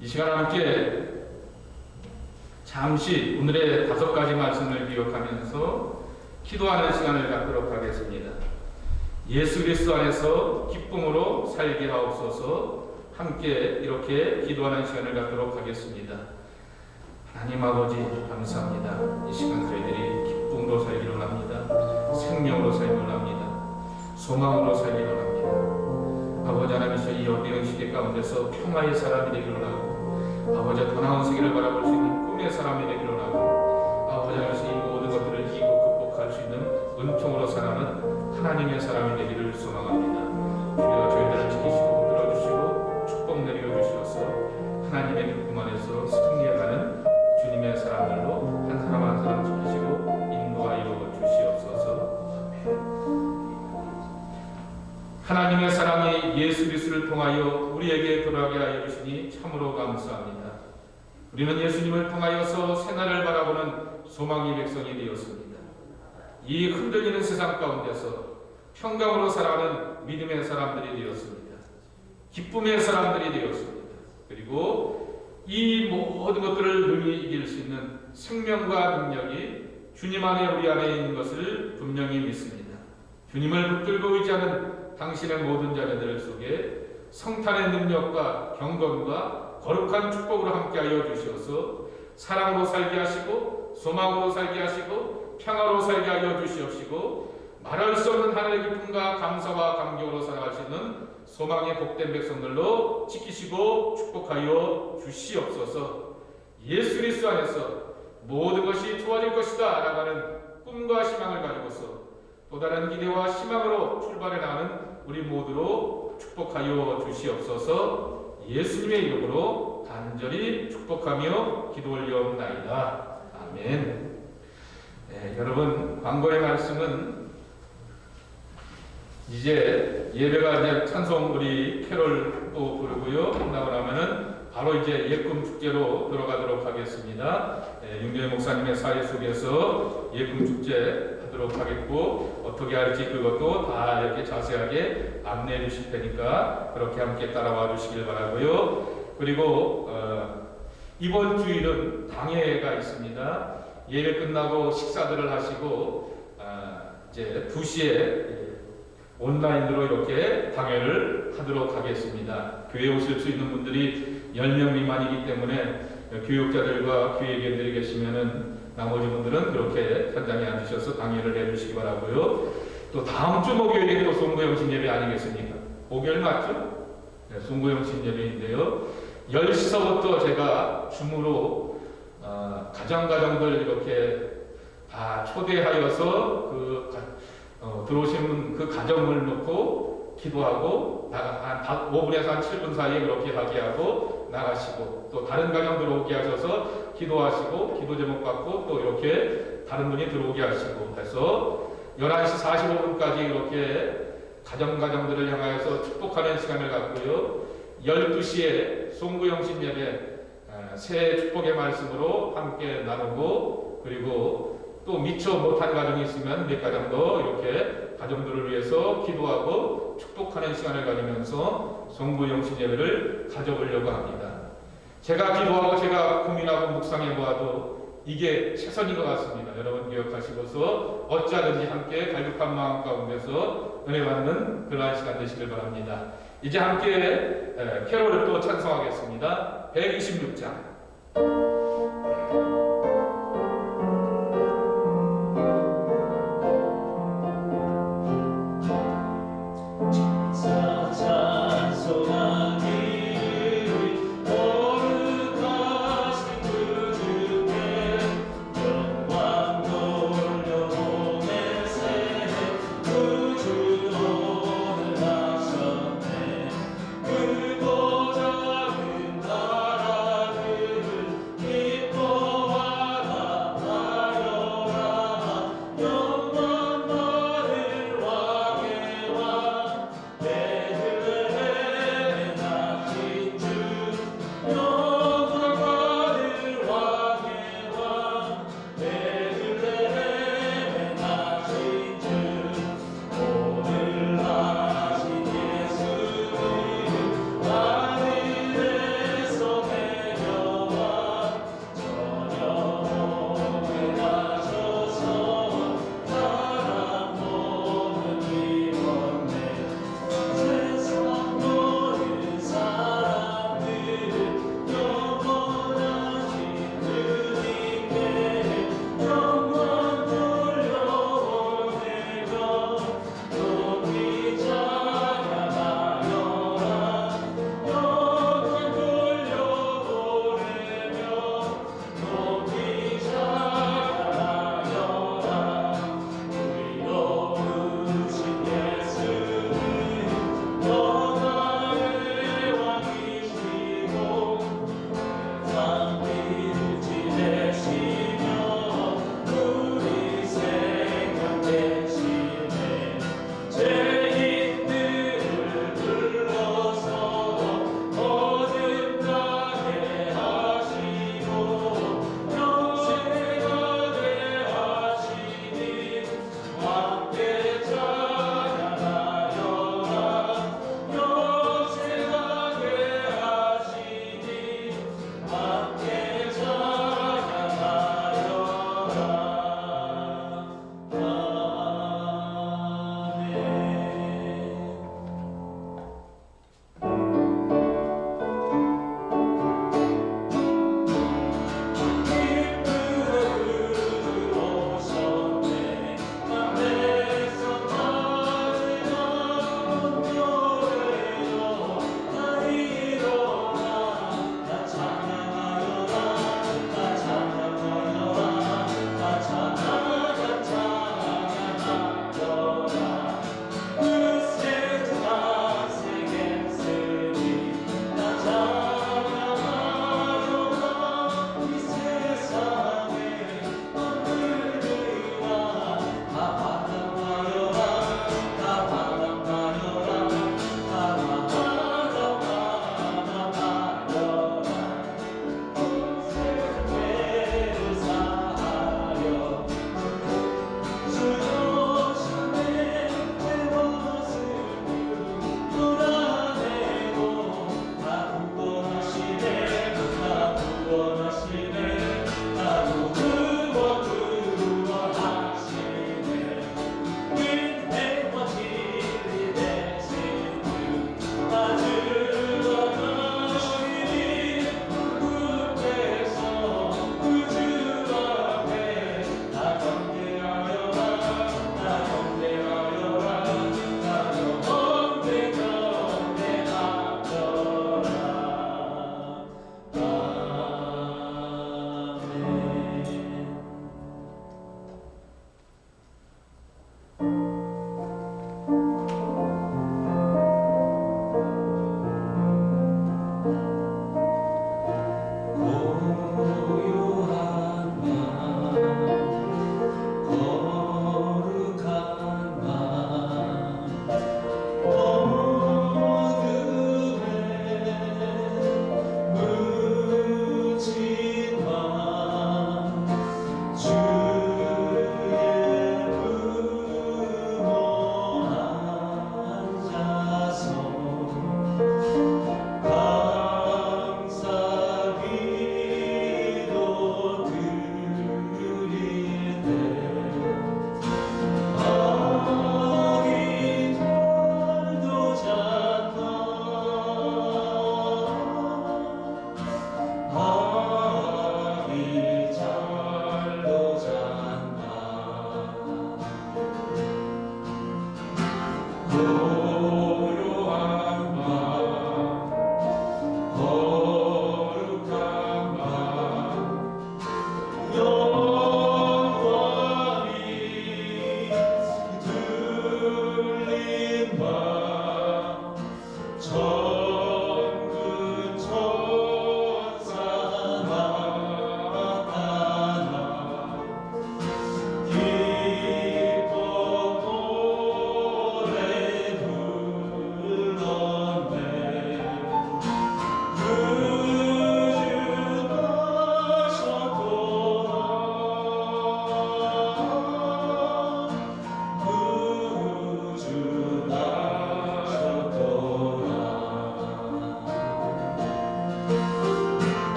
이 시간 함께 잠시 오늘의 다섯 가지 말씀을 기억하면서 기도하는 시간을 갖도록 하겠습니다. 예수 그리스도 안에서 기쁨으로 살게 하옵소서 함께 이렇게 기도하는 시간을 갖도록 하겠습니다. 하나님 아버지 감사합니다. 이 시간 저희들이 기쁨으로 살기를 합니다. 생명으로 살기를 합니다. 소망으로 살기를 합니다. 아버지 하나님께서 이 어려운 시대 가운데서 평화의 사람이 되기를 하고 아버지 더 나은 세계를 바라볼 수 있는 꿈의 사람이 되기를 하고 아버지 하나님께서 이 모든 것들을 이기고 극복할 수 있는 은총으로 살아가는 하나님의 사람이 되기를 소망합니다. 주여 저희 감사합니다. 우리는 예수님을 통하여서 새날을 바라보는 소망의 백성이 되었습니다. 이 흔들리는 세상 가운데서 평강으로 살아가는 믿음의 사람들이 되었습니다. 기쁨의 사람들이 되었습니다. 그리고 이 모든 것들을 능히 이길 수 있는 생명과 능력이 주님 안에 우리 안에 있는 것을 분명히 믿습니다. 주님을 붙들고 의지하는 당신의 모든 자녀들 속에 성탄의 능력과 경건과 거룩한 축복으로 함께하여 주시어서. 사랑으로 살게 하시고 소망으로 살게 하시고 평화로 살게 하여 주시옵시고 말할 수 없는 하늘의 기쁨과 감사와 감격으로 살아갈 수 있는 소망의 복된 백성들로 지키시고 축복하여 주시옵소서. 예수 그리스도 안에서 모든 것이 좋아질 것이다 라가는 꿈과 희망을 가지고서 또 다른 기대와 희망으로 출발해 나가는 우리 모두로 축복하여 주시옵소서 예수님의 이름으로 간절히 축복하며 기도 올려옵나이다. 아멘. 네, 여러분, 광고의 말씀은 이제 예배가 이제 찬송 우리 캐롤 또 부르고요. 끝나고 나면은 바로 이제 예금 축제로 들어가도록 하겠습니다. 예, 윤교회 목사님의 사회 속에서 예금 축제 하도록 하겠고 어떻게 할지 그것도 다 이렇게 자세하게 안내해 주실 테니까 그렇게 함께 따라와 주시길 바라고요. 그리고 어, 이번 주일은 당회가 있습니다. 예배 끝나고 식사들을 하시고 아, 이제 2시에 온라인으로 이렇게 당회를 하도록 하겠습니다. 교회 오실 수 있는 분들이 10명 미만이기 때문에 교육자들과 교회견들이 계시면은 나머지 분들은 그렇게 현장에 앉으셔서 당회를 해주시기 바라고요. 또 다음 주 목요일이 또 송구영신 예배 아니겠습니까? 목요일 맞죠? 네, 송구영신 예배인데요. 10시서부터 제가 줌으로 어, 가정가정들 이렇게 다 초대하여서 그 가- 어, 들어오신 분그 가정을 놓고 기도하고 한 5분에서 한 7분 사이에 그렇게 하게 하고 나가시고 또 다른 가정 들어오게 하셔서 기도하시고 기도 제목 받고 또 이렇게 다른 분이 들어오게 하시고 해서 11시 45분까지 이렇게 가정 가정들을 향하여서 축복하는 시간을 갖고요. 12시에 송구영신 예배 아, 새 축복의 말씀으로 함께 나누고 그리고 또 미처 못한 가정이 있으면 몇 가정 더 이렇게 가정들을 위해서 기도하고 축복하는 시간을 가지면서 송구영신 예배를 가져보려고 합니다. 제가 기도하고 제가 고민하고 묵상해 보아도 이게 최선인 것 같습니다. 여러분 기억하시고서 어찌하든지 함께 갈급한 마음 가운데서 은혜 받는 그러한 시간 되시길 바랍니다. 이제 함께 에, 캐롤을 또 찬송하겠습니다. 126장.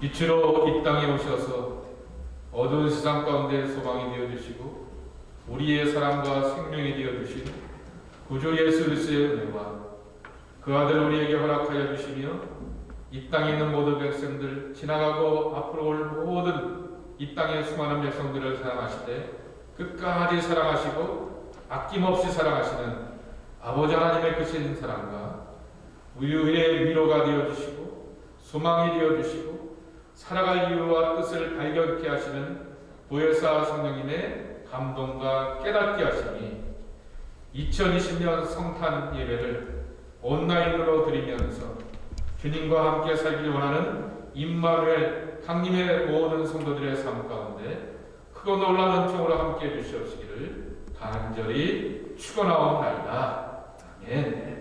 빛으로 이 땅에 오셔서 어두운 세상 가운데 소망이 되어 주시고 우리의 사랑과 생명이 되어 주신 구주 예수 그리스도의 은혜와 그 아들 우리에게 허락하여 주시며 이 땅에 있는 모든 백성들 지나가고 앞으로 올 모든 이 땅의 수많은 백성들을 사랑하시되 끝까지 사랑하시고 아낌없이 사랑하시는 아버지 하나님의 크신 사랑과 우리의 위로가 되어 주시고 소망이 되어 주시고 살아갈 이유와 뜻을 발견케 하시는 보혜사 성령님의 감동과 깨닫게 하시니 2020년 성탄 예배를 온라인으로 드리면서 주님과 함께 살기를 원하는 임마누엘 강림의 모든 성도들의 삶 가운데 크고 놀라운 은총으로 함께 해주시옵시기를 간절히 축원하옵나이다. 아멘.